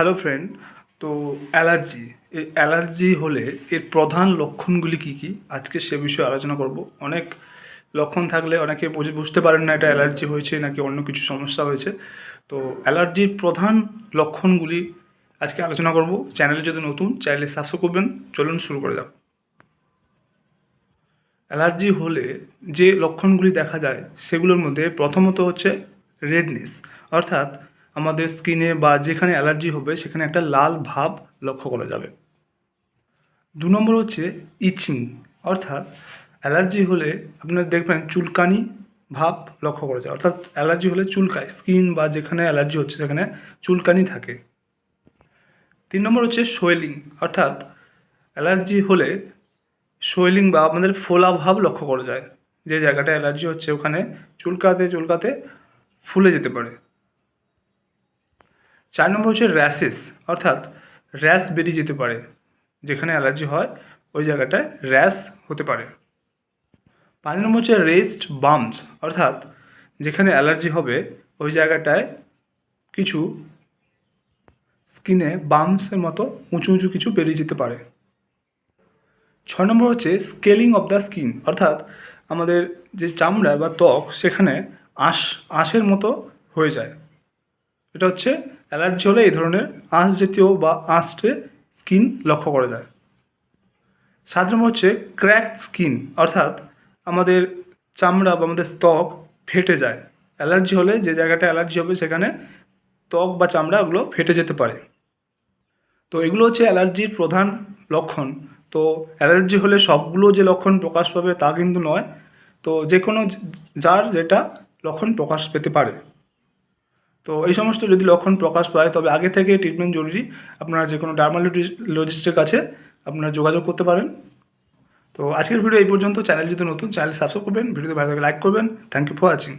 Hello friend তো allergy, এই allergy হলে এর প্রধান লক্ষণগুলি কী কী? আজকে সে বিষয়ে আলোচনা করব। অনেক লক্ষণ থাকলে অনেকে বুঝে, বুঝতে পারেন না এটা অ্যালার্জি হয়েছে নাকি অন্য কিছু সমস্যা হয়েছে। তো অ্যালার্জির প্রধান লক্ষণগুলি আজকে আলোচনা করব। চ্যানেলে যদি নতুন চ্যানেলে সাবস্ক্রাইব করবেন। চলুন শুরু করে যাক। অ্যালার্জি হলে যে লক্ষণগুলি দেখা যায়, সেগুলোর মধ্যে প্রথমত হচ্ছে রেডনেস অর্থাৎ আমাদের স্কিনে বা যেখানে অ্যালার্জি হবে, সেখানে একটা লাল ভাব লক্ষ্য করা যাবে। দু নম্বর হচ্ছে ইচিং, অর্থাৎ অ্যালার্জি হলে আপনারা দেখবেন চুলকানি ভাব লক্ষ্য করা যায়। অর্থাৎ অ্যালার্জি হলে চুলকায়, স্কিন বা যেখানে অ্যালার্জি হচ্ছে, সেখানে চুলকানি থাকে। তিন নম্বর হচ্ছে সোয়েলিং, অর্থাৎ অ্যালার্জি হলে সোয়েলিং বা আমাদের ফোলা ভাব লক্ষ্য করা যায়। যে জায়গাটা অ্যালার্জি হচ্ছে, ওখানে চুলকাতে চুলকাতে ফুলে যেতে পারে। চার নম্বর হচ্ছে র্যাশেস অর্থাৎ র্যাশ বেরিয়ে যেতে পারে, যেখানে অ্যালার্জি হয়, ওই জায়গাটায় র্যাশ হতে পারে। পাঁচ নম্বর হচ্ছে রেস্ট বামস অর্থাৎ যেখানে অ্যালার্জি হবে, ওই জায়গাটায় কিছু স্কিনে বামসের মতো উঁচু উঁচু কিছু বেরিয়ে যেতে পারে। ছয় নম্বর হচ্ছে স্কেলিং অফ দ্য স্কিন অর্থাৎ আমাদের যে চামড়া বা ত্বক, সেখানে আঁশ, আঁশের মতো হয়ে যায়। এটা হচ্ছে অ্যালার্জি হলে এই ধরনের আঁশ জাতীয় বা আঁশটে স্কিন লক্ষ্য করা যায় সাত নম্বর হচ্ছে ক্র্যাক স্কিন, অর্থাৎ আমাদের চামড়া বা আমাদের ত্বক ফেটে যায়। অ্যালার্জি হলে যে জায়গাটা অ্যালার্জি হবে সেখানে ত্বক বা চামড়া ওগুলো ফেটে যেতে পারে। তো এগুলো হচ্ছে অ্যালার্জির প্রধান লক্ষণ। তো অ্যালার্জি হলে সবগুলো যে লক্ষণ প্রকাশ পাবে তা কিন্তু নয়। তো যে কোনো যার যেটা লক্ষণ প্রকাশ পেতে পারে। তো এই সমস্ত যদি লক্ষণ প্রকাশ পায়, তবে আগে থেকে ট্রিটমেন্ট জরুরি। আপনার যে কোনো ডার্মালোজিস্টের কাছে আপনারা যোগাযোগ করতে পারেন। তো আজকের ভিডিও এই পর্যন্ত। চ্যানেল যদি নতুন চ্যানেল সাবস্ক্রাইব করবেন। ভিডিওতে ভালো লাগে লাইক করবেন। Thank you for watching